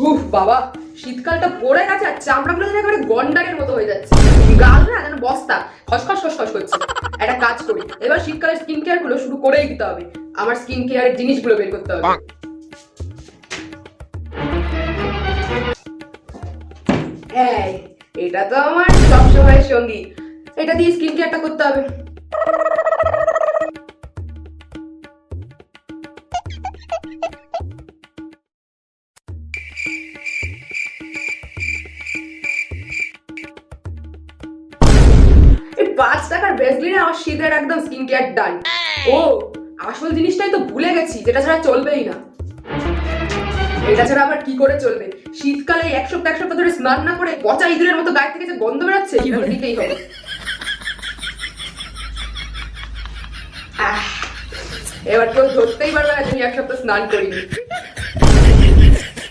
উফ বাবা শীতকালটা পড়ে গেছে আর চামড়াগুলো যেন একেবারে গন্ডারের মতো হয়ে যাচ্ছে। গাল না যেন বস্তা খসখস খসখস করছে। একটা কাজ করি এবার শীতকালের স্কিন কেয়ারগুলো শুরু করেই দিতে হবে। আমার স্কিন কেয়ারের জিনিসগুলো বের করতে হবে। এই, এটা তো আমার সবসময় সঙ্গী। এটা দিয়ে স্কিন কেয়ারটা করতে হবে। পাঁচ টাকার ব্রেসলিনে আমার শীতের একদম স্কিন কেয়ার ডান ও আসল জিনিসটাই তো ভুলে গেছি যেটা ছাড়া চলবেই না। এটা ছাড়া আবার কি করে চলবে? শীতকালে এক সপ্তাহ এক সপ্তাহ ধরে স্নান না করে পচা ইঁদুরের মতো গায়ে থেকে যে গন্ধ বেরোচ্ছে দিতেই হবে। এবার কেউ ধরতেই পারবে না আমি এক সপ্তাহ স্নান করিনি।